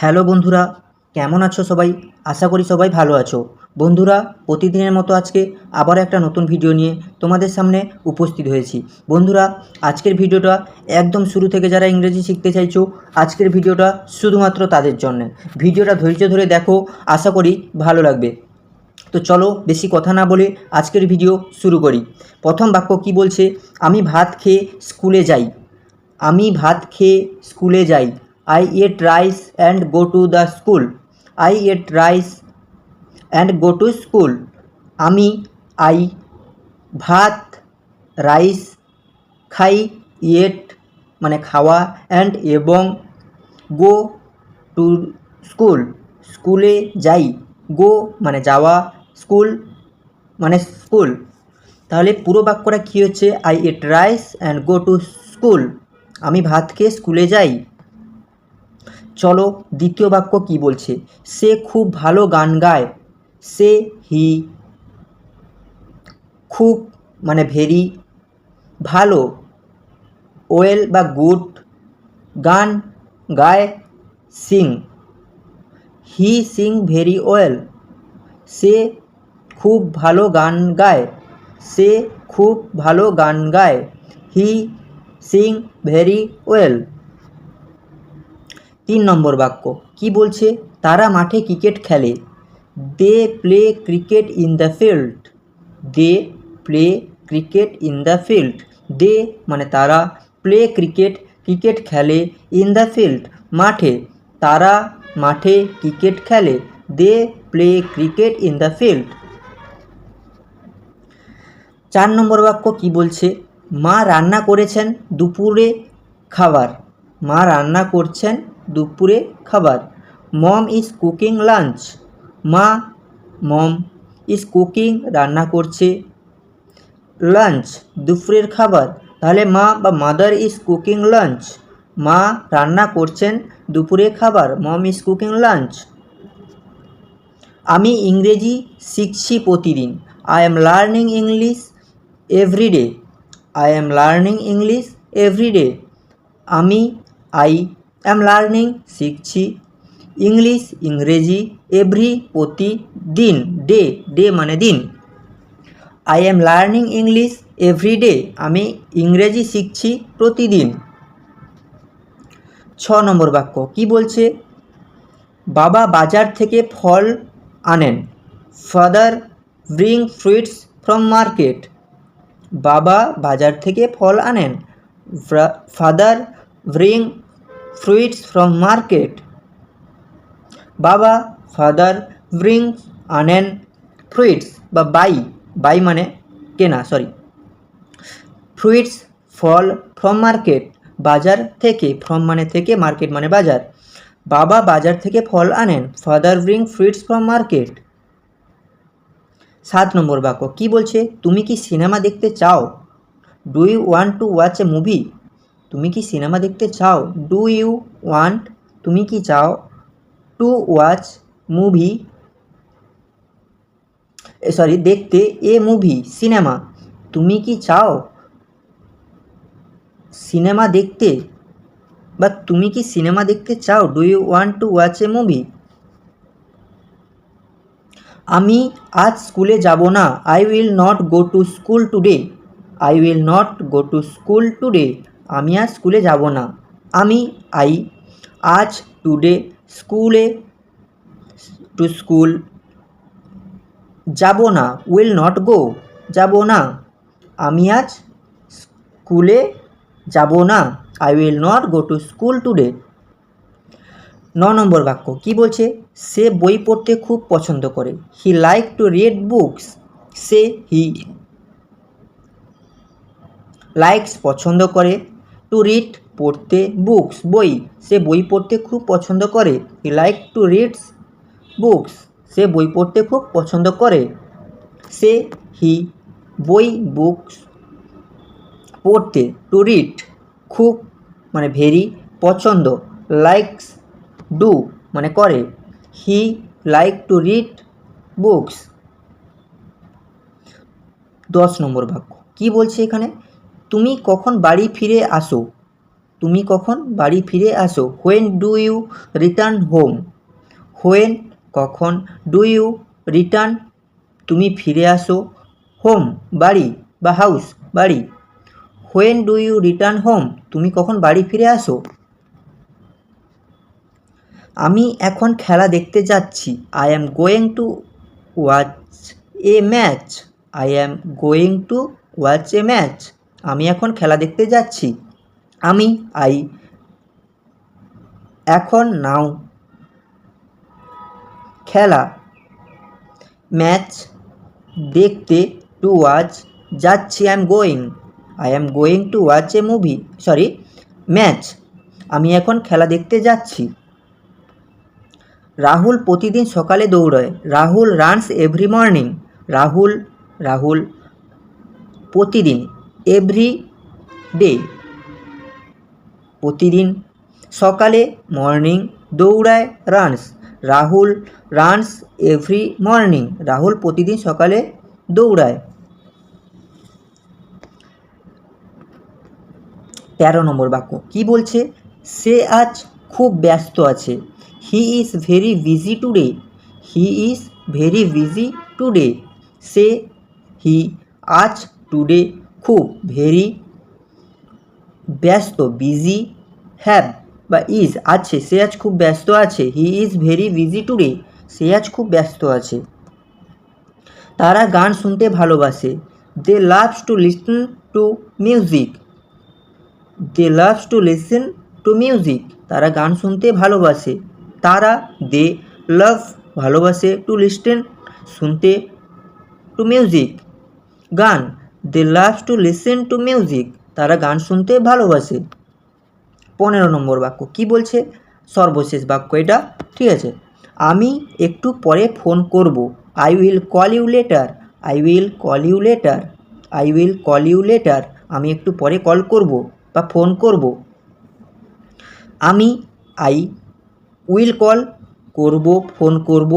Hello বন্ধুরা, কেমন আছো সবাই? আশা করি সবাই ভালো আছো। বন্ধুরা, প্রতিদিনের মতো আজকে আবার একটা নতুন ভিডিও নিয়ে তোমাদের সামনে উপস্থিত হয়েছি। বন্ধুরা, আজকের ভিডিওটা একদম শুরু থেকে যারা ইংরেজি শিখতে চাইছো, আজকের ভিডিওটা শুধুমাত্র তাদের জন্য। ভিডিওটা ধৈর্য ধরে দেখো, আশা করি ভালো লাগবে। তো চলো বেশি কথা না বলে আজকের ভিডিও শুরু করি। প্রথম বাক্য কি বলছে? আমি ভাত খেয়ে স্কুলে যাই। আমি ভাত খেয়ে স্কুলে যাই। I ate rice and go to the school I ate rice and go to school আমি আই ভাত রাইস খাই ইয়েট মানে খাওয়া অ্যান্ড এবং গো টু স্কুল স্কুলে যাই গো মানে যাওয়া স্কুল মানে স্কুল তাহলে পুরো বাক্যটা কী হচ্ছে? I ate rice and go to school আমি ভাত খেয়ে স্কুলে যাই। চলো দ্বিতীয় বাক্য কি বলছে? সে খুব ভালো গান গায়। সে হি খুব মানে ভেরি ভালো, ওয়েল বা গুড গান গায়, sing. He sing very well. সে খুব ভালো গান গায়। সে খুব ভালো গান গায়। He sing very well. তিন নম্বর বাক্য। কি বলছে? তারা মাঠে ক্রিকেট খেলে। They play cricket in the field. They play cricket in the field. They মানে তারা প্লে ক্রিকেট ক্রিকেট খেলে ইন দ্য ফিল্ড, মাঠে। তারা মাঠে ক্রিকেট খেলে। They play cricket in the field. চার নম্বর বাক্য কি বলছে? মা রান্না করেছেন দুপুরে খাবার। মা রান্না করছেন দুপুরে খাবার। Mom is cooking lunch. মা, মম ইজ কুকিং রান্না করছে। লাঞ্চ, দুপুরের খাবার। তাহলে মা বা মাদার ইজ কুকিং লাঞ্চ। মা রান্না করছেন দুপুরে খাবার, মম ইজ কুকিং লাঞ্চ। আমি ইংরেজি শিখছি প্রতিদিন। I am learning English everyday I am learning English everyday আমি আই অ্যাম লার্নিং শিখছি। ইংলিশ ইংরেজি এভরি প্রতিদিন ডে ডে মানে দিন। I am learning English everyday আমি ইংরেজি শিখছি প্রতিদিন। ছ নম্বর বাক্য, কি বলছে? বাবা বাজার থেকে ফল আনেন। Father bring fruits from market বাবা বাজার থেকে ফল আনেন। Father bring fruits from market বাবা ফাদার ব্রিং আনেন ফ্রুইটস বা বাই বাই মানে কেনা সরি ফ্রুইটস ফল ফ্রম মার্কেট বাজার থেকে ফ্রম মানে থেকে মার্কেট মানে বাজার. বাবা বাজার থেকে ফল আনেন father bring fruits from market সাত নম্বর বাক্য, কি বলছে? তুমি কি সিনেমা দেখতে চাও? Do you want to watch a movie তুমি কি সিনেমা দেখতে চাও? Do you want? তুমি কি চাও? To watch movie? সরি, দেখতে এ মুভি, সিনেমা। তুমি কি চাও? সিনেমা দেখতে? বা তুমি কি সিনেমা দেখতে চাও? Do you want to watch a movie? আমি আজ স্কুলে যাব না। I will not go to school today. I will not go to school today. আমি আজ স্কুলে যাব না। আমি আই। আজ টুডে স্কুলে, টু স্কুল। যাব না, উইল নট গো। যাব না। আমি আজ স্কুলে যাব না। I will not go to school today. ন নম্বর বাক্য, কি বলছে? সে বই পড়তে খুব পছন্দ করে। He like to read books. Say he likes পছন্দ করে। টু রিড পড়তে বুকস, বই। সে বই পড়তে খুব পছন্দ করে। He like to reads books, সে বই পড়তে খুব পছন্দ করে। সে হি বই বুকস পড়তে, টু রিড, খুব মানে ভেরি পছন্দ, লাইকস ডু মানে করে। He like to read books. দশ নম্বর বাক্য। কি বলছে এখানে? তুমি কখন বাড়ি ফিরে আসো? তুমি কখন বাড়ি ফিরে আসো? When do you return home when কখন ডু ইউ রিটার্ন তুমি ফিরে আসো? হোম বাড়ি বা হাউস বাড়ি। When do you return home তুমি কখন বাড়ি ফিরে আসো? আমি এখন খেলা দেখতে যাচ্ছি। I am going to watch a match I am going to watch a match আমি এখন খেলা দেখতে যাচ্ছি। আমি, আই, এখন নাও। খেলা। ম্যাচ দেখতে টু ওয়াচ যাচ্ছি। I am going. I am going to watch a movie. Sorry, match. আমি এখন খেলা দেখতে যাচ্ছি। রাহুল প্রতিদিন সকালে দৌড়ায়। Rahul runs every morning. Rahul Rahul প্রতিদিন। এভরি ডে প্রতিদিন সকালে মর্নিং দৌড়ায় runs Rahul runs every morning Rahul প্রতিদিন সকালে দৌড়ায়। তেরো নম্বর বাক্য। কি বলছে? সে আজ খুব ব্যস্ত আছে। He is very busy today he is very busy today say he আজ টুডে খুব ভেরি ব্যস্ত, বিজি হ্যাভ বা ইজ, আছে, সে আজ খুব ব্যস্ত আছে, he is very busy today, সে আজ খুব ব্যস্ত আছে। তারা গান শুনতে ভালোবাসে। They loves to listen to music. They loves to listen to music. তারা গান শুনতে ভালোবাসে। তারা, দে লাভ ভালোবাসে টু লিস্টেন শুনতে টু মিউজিক। গান they loves to listen to music তারা গান শুনতে ভালোবাসে। পনেরো নম্বর বাক্য কি বলছে? সর্বশেষ বাক্য এটা। ঠিক আছে। আমি একটু পরে ফোন করব। I will call you later I will call you later I will call you later আমি একটু পরে কল করব বা ফোন করব। আমি আই উইল কল করব, ফোন করব।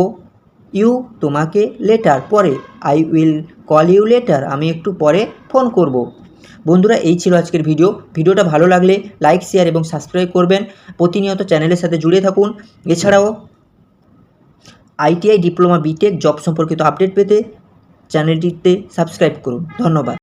ইউ তোমাকে লেটার পরে I will call you later আমি একটু পরে ফোন করব। বন্ধুরা, এই ছিল আজকের ভিডিও ভিডিওটা ভালো লাগলে লাইক শেয়ার এবং সাবস্ক্রাইব করবেন। প্রতিনিয়ত চ্যানেলের সাথে জুড়ে থাকুন। এছাড়াও আইটিআই ডিপ্লোমা বিটেক জব সম্পর্কিত আপডেট পেতে চ্যানেলটিতে সাবস্ক্রাইব করুন। ধন্যবাদ।